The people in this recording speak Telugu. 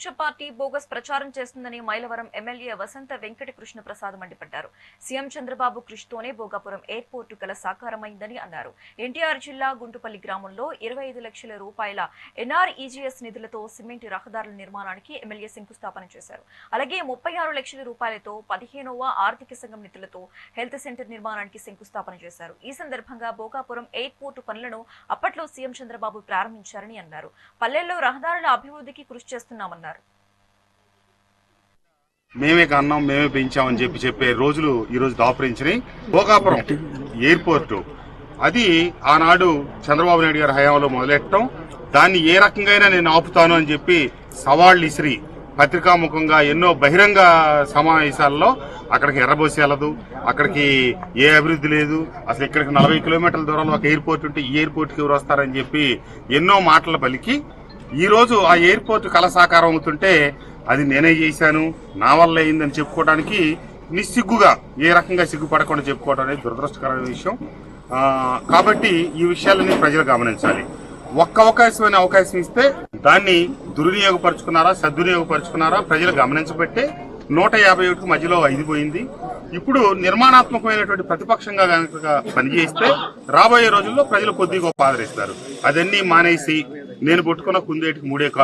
ప్రతిపక్ష పార్టీ బోగస్ ప్రచారం చేస్తుందని మైలవరం ఎమ్మెల్యే వసంత వెంకట కృష్ణ ప్రసాద్ మండిపడ్డారు. సీఎం చంద్రబాబు కృషితోనే భోగాపురం ఎయిర్పోర్టు కల సాకారమైందని అన్నారు. ఎన్టీఆర్ జిల్లా గుంటుపల్లి గ్రామంలో ఇరవై ఐదు లక్షల రూపాయల ఎన్ఆర్ఈజీఎస్ నిధులతో సిమెంట్ రహదారుల నిర్మాణానికి ఎమ్మెల్యే శంకుస్థాపన చేశారు. అలాగే ముప్పై ఆరు లక్షల రూపాయలతో పదిహేనవ ఆర్థిక సంఘం నిధులతో హెల్త్ సెంటర్ నిర్మాణానికి శంకుస్థాపన చేశారు. ఈ సందర్భంగా భోగాపురం ఎయిర్పోర్టు పనులను అప్పట్లో సీఎం చంద్రబాబు ప్రారంభించారని అన్నారు. పల్లెల్లో రహదారుల అభివృద్ధికి కృషి చేస్తున్నామన్నారు. మేమే కన్నాం మేమే పెంచామని చెప్పి చెప్పే రోజులు ఈ రోజు దాపురించినాయి. భోగాపురం ఎయిర్పోర్ట్. అది ఆనాడు చంద్రబాబు నాయుడు గారి హయాంలో మొదలెట్టడం. దాన్ని ఏ రకంగా నేను ఆపుతాను అని చెప్పి సవాళ్ళు ఇసిరి. పత్రికాముఖంగా ఎన్నో బహిరంగ సమావేశాల్లో అక్కడికి ఎర్రబోసి వెళ్ళదు. అక్కడికి ఏ అభివృద్ధి లేదు. అసలు ఇక్కడికి నలభై కిలోమీటర్ల దూరంలో ఒక ఎయిర్పోర్ట్ ఉంటే ఈ ఎయిర్పోర్ట్కి ఎవరు వస్తారని చెప్పి ఎన్నో మాటలు పలికి ఈరోజు ఆ ఎయిర్పోర్ట్ కళ సాకారం అవుతుంటే అది నేనే చేశాను నా వల్ల అయిందని చెప్పుకోవడానికి నిస్సిగ్గుగా ఏ రకంగా సిగ్గుపడకుండా చెప్పుకోవడం అనేది దురదృష్టకరమైన విషయం. కాబట్టి ఈ విషయాలని ప్రజలు గమనించాలి. ఒక్క అవకాశమైన అవకాశం ఇస్తే దాన్ని దుర్వినియోగపరుచుకున్నారా సద్వినియోగపరుచుకున్నారా ప్రజలు గమనించబట్టే నూట యాభై ఒకటి మధ్యలో ఐదు పోయింది. ఇప్పుడు నిర్మాణాత్మకమైనటువంటి ప్రతిపక్షంగా కనుక పనిచేస్తే రాబోయే రోజుల్లో ప్రజలు కొద్దిగా గొప్ప ఆదరిస్తారు అదన్నీ మానేసి నేను పుట్టుకున్న కుందేటికి మూడే కాదు